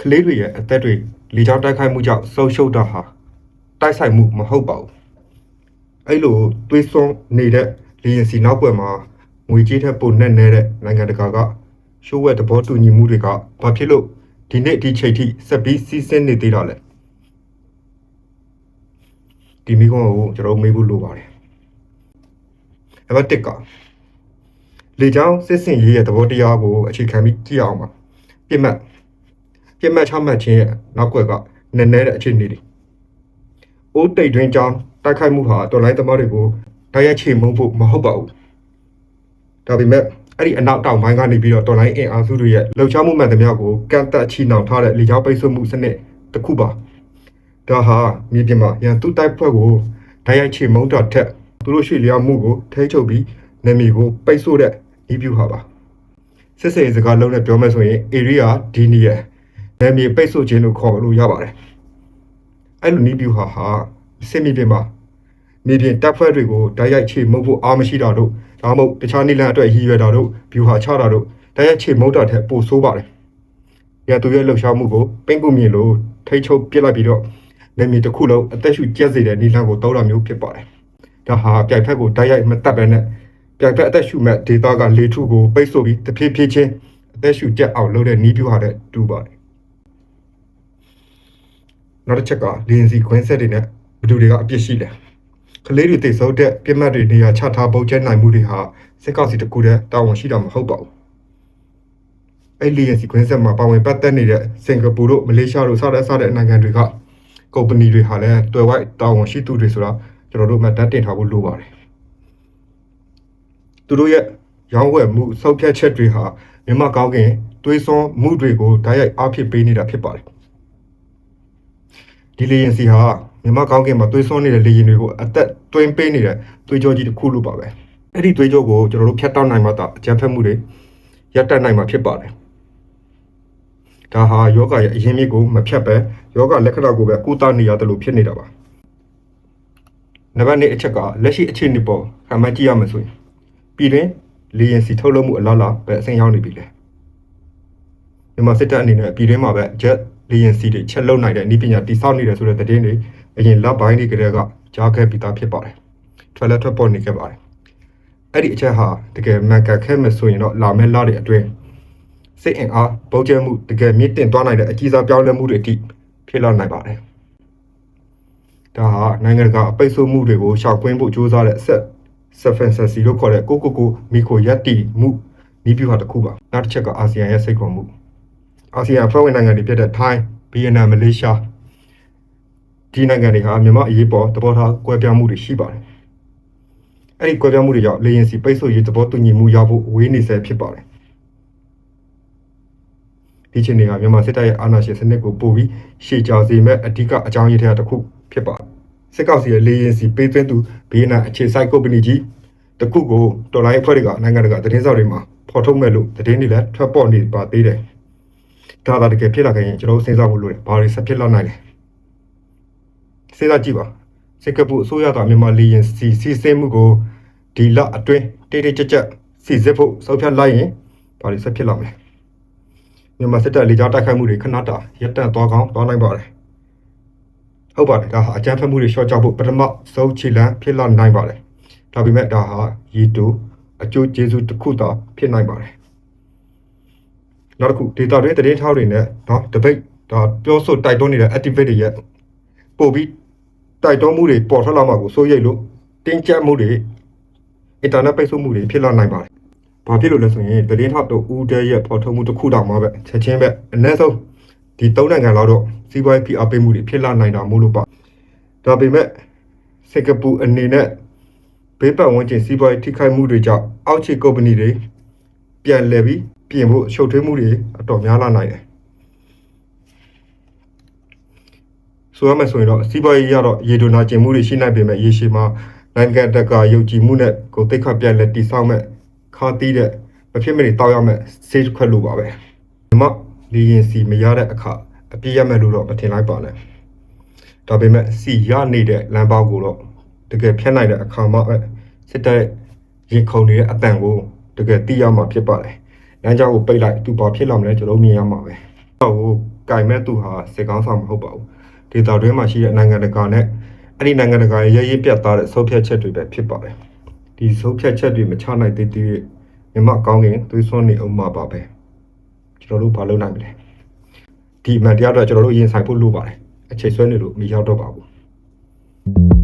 ကလေးတွေရဲ့အသက်တွေလေကြောင်းတိုက်ခိုက်မှုကြောင့်ဆုံးရှုံးတာဟာတိုက်ဆိုင်မှုမဟုတ်ပါဘူးအဲ့လိုတွေးစွန်းနေတဲ့လေရင်စီနောက်ွယ်မှာငွေကြေးထက်ပိုနဲ့နေတဲ့နိုင်ငံတကာကရှိုးဝက်သဘောတူညီမှုတွေကဘာဖြစ်လို့ဒီနေ့ဒီချိန်ထိဆက်ပြီးစီးဆင်းနေသေးတာလဲဒီမိကုန်းကိုကျွန်တော်မေးဖို့လိုပါတယ်နံပါတ်1ကလေကြောင်းစစ်စင်ရေးရဲ့သဘောတရားကိုအခြေခံပြီးကြည့်အောင်ပါပြစ်မှတ် ပြစ်မှတ်ချမှတ်ခြင်းရဲ့နောက်ွက်ကနည်းနည်းတဲ့အခြေအနေတွေအိုးတိတ်တွင်းကြောင်းတိုက်ခိုက်မှုဟာတော်လိုင်းသမားတွေကိုတိုက်ရိုက်ချေမှုန်းဖို့မဟုတ်ပါဘူးဒါပေမဲ့အဲ့ဒီအနောက်တောင်ပိုင်းကနေပြီးတော့တော်လိုင်းအင်အားစုတွေရဲ့လှုပ်ရှားမှုမှန်သမျှကိုကန့်သက်ချီနှောင်ထားတဲ့လေကြောင်းပိတ်ဆို့မှုစနစ်တစ်ခုပါဒါဟာမြေပြင်မှာရန်သူတိုက်ဖွဲ့ကိုတိုက်ရိုက်ချေမှုန်းတာထက်သူတို့ရှိလျောက်မှုကိုထိချုပ်ပြီးနေမီကိုပိတ်ဆို့တဲ့ဤပြုဟာပါစစ်စေးစကားလုံးနဲ့ပြောမယ်ဆိုရင် area d နီရဲ့ နေမီပိတ်ဆို့ခြင်းလို့ခေါ်လို့ရပါတယ်အဲ့လိုနီးပြူဟာဟာစစ်မြေပြင်မှာမြေပြင်တပ်ဖွဲ့တွေကိုတိုက်ရိုက်ချေမှုန်းဖို့အားမရှိတာတို့ဒါမှမဟုတ်တခြားနိလန်အတွက်ရည်ရွယ်တာတို့ဘျူဟာချတာတို့တိုက်ရိုက်ချေမှုန်းတာထက်ပိုဆိုးပါတယ်ရသူရဲ့လှုပ်ရှားမှုကိုပင့်ကူမြင်လို့ထိချုပ်ပစ်လိုက်ပြီးတော့နေမီတစ်ခုလုံးအသက်ရှူကျက်စေတဲ့နိလန်ကိုတောက်တာမျိုးဖြစ်ပါတယ်ဒါဟာပြိုင်ဖက်ကိုတိုက်ရိုက်မတက်ဘဲနဲ့ပြိုင်ဖက်အသက်ရှူမဲ့ဒေတာကလေထုကိုပိတ်ဆို့ပြီးတဖြည်းဖြည်းချင်းအသက်ရှူကျက်အောင်လုပ်တဲ့နီးပြူဟာတဲ့တူပါတယ် နောက်တစ်ချက်ကလင်းစီခွင်းဆက်တွေနဲ့ဘယ်သူတွေကအပြစ်ရှိလဲကလေးတွေတိတ်ဆုံးတဲ့ပြစ်မှတ်တွေနေရာချထားပုံကျဲနိုင်မှုတွေဟာစစ်ကောက်စီတစ်ခုတည်းတာဝန်ရှိတာမဟုတ်ပါဘူးအဲ့လီယန်စီခွင်းဆက်မှာပါဝင်ပတ်သက်နေတဲ့စင်ကာပူတို့မလေးရှားတို့စတဲ့စတဲ့နိုင်ငံတွေကကုမ္ပဏီတွေဟာလည်းတွယ်ဝိုက်တာဝန်ရှိသူတွေဆိုတာကျွန်တော်တို့မှတ်တမ်းတင်ထားဖို့လိုပါတယ်သူတို့ရဲ့ရောင်းဝယ်မှုစောက်ဖြတ်ချက်တွေဟာမြန်မာကောင်းကင်တွေးစွန်းမှုတွေကိုဓာတ်ရိုက်အားဖြစ်ပေးနေတာဖြစ်ပါတယ် ဒီလေရင်စီဟာမြန်မာကောင်းကင်မှာတွေးစွန်းနေတဲ့လေရင်တွေကိုအသက်တွင်းပေးနေတဲ့တွေးကြောကြီးတစ်ခုလိုပါပဲအဲ့ဒီတွေးကြောကိုကျွန်တော်တို့ဖြတ်တောက်နိုင်မှသာအကြံဖက်မှုတွေရပ်တန့်နိုင်မှာဖြစ်ပါတယ်ဒါဟာယောဂရဲ့အရင်မြစ်ကိုမဖြတ်ပဲယောဂလက္ခဏာကိုပဲကုသနေရတယ်လို့ဖြစ်နေတာပါနံပါတ်1အချက်ကလက်ရှိအခြေအနေပေါ်ခံမှန်းကြည့်ရမယ်ဆိုရင်ပြည်တွင်းလေရင်စီထုတ်လုပ်မှုအလားလားပဲအဆင့်ရောက်နေပြီလေမြန်မာစစ်တပ်အနေနဲ့ပြည်တွင်းမှာပဲ jet လေရင်စီတွေချက်လုံနိုင်တဲ့ဤပညာတိစောက်နေတယ်ဆိုတဲ့သတင်းတွေအရင်လက်ပိုင်းတွေကတည်းကကြားခဲ့ပြီးသားဖြစ်ပါတယ်ထွက်လက်ထွက်ပေါ်နေခဲ့ပါတယ်အဲ့ဒီအချက်ဟာတကယ်မှန်ကန်ခဲ့မယ်ဆိုရင်တော့လာမယ့်လတွေအတွင်းစိတ်အင်အားပုံကျဲမှုတကယ်မြင့်တင်သွားနိုင်တဲ့အကြီးစားပြောင်းလဲမှုတွေအထိဖြစ်လာနိုင်ပါတယ်ဒါဟာနိုင်ငံတကာအပိတ်ဆို့မှုတွေကိုရှောက်ကွင်းဖို့ကြိုးစားတဲ့ဆက် sufficiency လို့ခေါ်တဲ့ကိုကိုကိုမီကိုယက်တီမှုနီးပြူဟာတစ်ခုပါနောက်တစ်ချက်ကအာဆီယံရဲ့စိတ်ခေါ်မှု အာဆီယံအဖွဲ့ဝင်နိုင်ငံတွေဖြစ်တဲ့ထိုင်းဗီယက်နမ်မလေးရှားဒီနိုင်ငံတွေဟာမြန်မာအရေးပေါ်သဘောထားကွဲပြားမှုတွေရှိပါတယ်အဲ့ဒီကွဲပြားမှုတွေကြောင့်လေရင်စီပိတ်ဆို့ရေးသဘောတူညီမှုရဖို့ဝေးနေဆဲဖြစ်ပါတယ်ဒီချိန်တွေကမြန်မာစစ်တပ်ရဲ့အာဏာရှင်စနစ်ကိုပို့ပြီးရှေ့ကြောစေမဲ့အဓိကအကြောင်းရင်းတွေတစ်ခုဖြစ်ပါတယ်စစ်ကောက်စီရဲ့လေရင်စီပေးသွင်းသူဘီယက်နမ်အခြေစိုက်ကုမ္ပဏီကြီးတခုကိုတော်လိုင်းအဖွဲ့တွေကနိုင်ငံတကာသတင်းစာတွေမှာဖော်ထုတ်မဲ့လို့သတင်းတွေလည်းထွက်ပေါ်နေပါသေးတယ်။ ဒါသာတကယ်ဖြစ်လာခဲ့ရင်ကျွန်တော်တို့စဉ်းစားဖို့လိုတယ်။ဘာတွေဆက်ဖြစ်လာနိုင်လဲ။စဉ်းစားကြည့်ပါ။စင်ကာပူအစိုးရကမြန်မာလေရင်စီစီစင်းမှုကိုဒီလအတွင်းတိတိကျကျစီစစ်ဖို့ဆုံးဖြတ်လိုက်ရင်ဘာတွေဆက်ဖြစ်လာမလဲ။မြန်မာစစ်တပ်လေကြောင်းတိုက်ခိုက်မှုတွေခဏတာရပ်တန့်သွားကောင်းသွားနိုင်ပါတယ်။ဟုတ်ပါတယ်ဒါဟာအကြမ်းဖက်မှုတွေရှော့ချဖို့ပထမဆုံးခြေလှမ်းဖြစ်လာနိုင်ပါတယ်။ဒါပေမဲ့ဒါဟာရည်တူအကျိုးကျေးဇူးတစ်ခုသာဖြစ်နိုင်ပါတယ်။ နောက်တစ်ခု data တွေသတင်းထောက်တွေနဲ့နော် debate ဒါပြောဆိုတိုက်တွန်းနေတဲ့ activity တွေရဲ့ပို့ပြီးတိုက်တွန်းမှုတွေပေါ်ထွက်လာမှာကိုစိုးရိမ်လို့တင်းကျပ်မှုတွေ internet ပိတ်ဆို့မှုတွေဖြစ်လာနိုင်ပါတယ်။ဘာဖြစ်လို့လဲဆိုရင်သတင်းထောက်တို့ဦးတဲရဲ့ပေါ်ထုတ်မှုတစ်ခုတောင်မှပဲချက်ချင်းပဲအနည်းဆုံးဒီ၃နိုင်ငံလောက်တော့စီးပွားရေးဖိအားပေးမှုတွေဖြစ်လာနိုင်တာမို့လို့ပါ။ဒါပေမဲ့စင်ကာပူအနေနဲ့ဘေးပတ်ဝန်းကျင်စီးပွားရေးထိခိုက်မှုတွေကြောင့်အောက်ခြေကုမ္ပဏီတွေပြန်လည်ပြီး ပြင်ဖို့ရှုပ်ထွေးမှုတွေအတော်များလာနိုင်တယ်ဆိုရမယ်ဆိုရင်တော့စီးပွားရေးရတော့ရေဒိုနာကျင်မှုတွေရှိနိုင်ပေမဲ့ရေရှည်မှာနိုင်ငံတကာယုံကြည်မှုနဲ့ကိုသိက္ခာပြန်လည်တည်ဆောက်မဲ့ခါတီးတဲ့မဖြစ်မနေတောက်ရမဲ့စေးခွက်လို့ပါပဲဒီမှာလီရင်စီမရတဲ့အခါအပြည့်ရမဲ့လို့တော့မထင်လိုက်ပါနဲ့ဒါပေမဲ့စီရနေတဲ့လမ်းပေါက်ကိုတော့တကယ်ဖြတ်နိုင်တဲ့အခါမှပဲစစ်တပ်ရင်ခုန်နေတဲ့အတန်ကိုတကယ်သိရမှာဖြစ်ပါတယ် လမ်းကြောင်းကိုပိတ်လိုက်သူဘာဖြစ်လာမလဲကျွန်တော်မြင်ရမှာပဲဟောကိုကင်မဲ့သူဟာစစ်ကောင်းဆောင်မဟုတ်ပါဘူးဒေတာတွင်းမှာရှိတဲ့နိုင်ငံတကာနဲ့အဲ့ဒီနိုင်ငံတကာရဲ့ရရေးပြတ်သားတဲ့ဆုံးဖြတ်ချက်တွေပဲဖြစ်ပါတယ်ဒီဆုံးဖြတ်ချက်တွေမချနိုင်သေးသေးမြမကောင်းကင်သွေးစွန်းနေအောင်မှာပါပဲကျွန်တော်တို့ဘာလုပ်နိုင်မလဲဒီအမှန်တရားတော့ကျွန်တော်တို့ရင်ဆိုင်ဖို့လိုပါတယ်အချိန်ဆွဲနေလို့မရောက်တော့ပါဘူး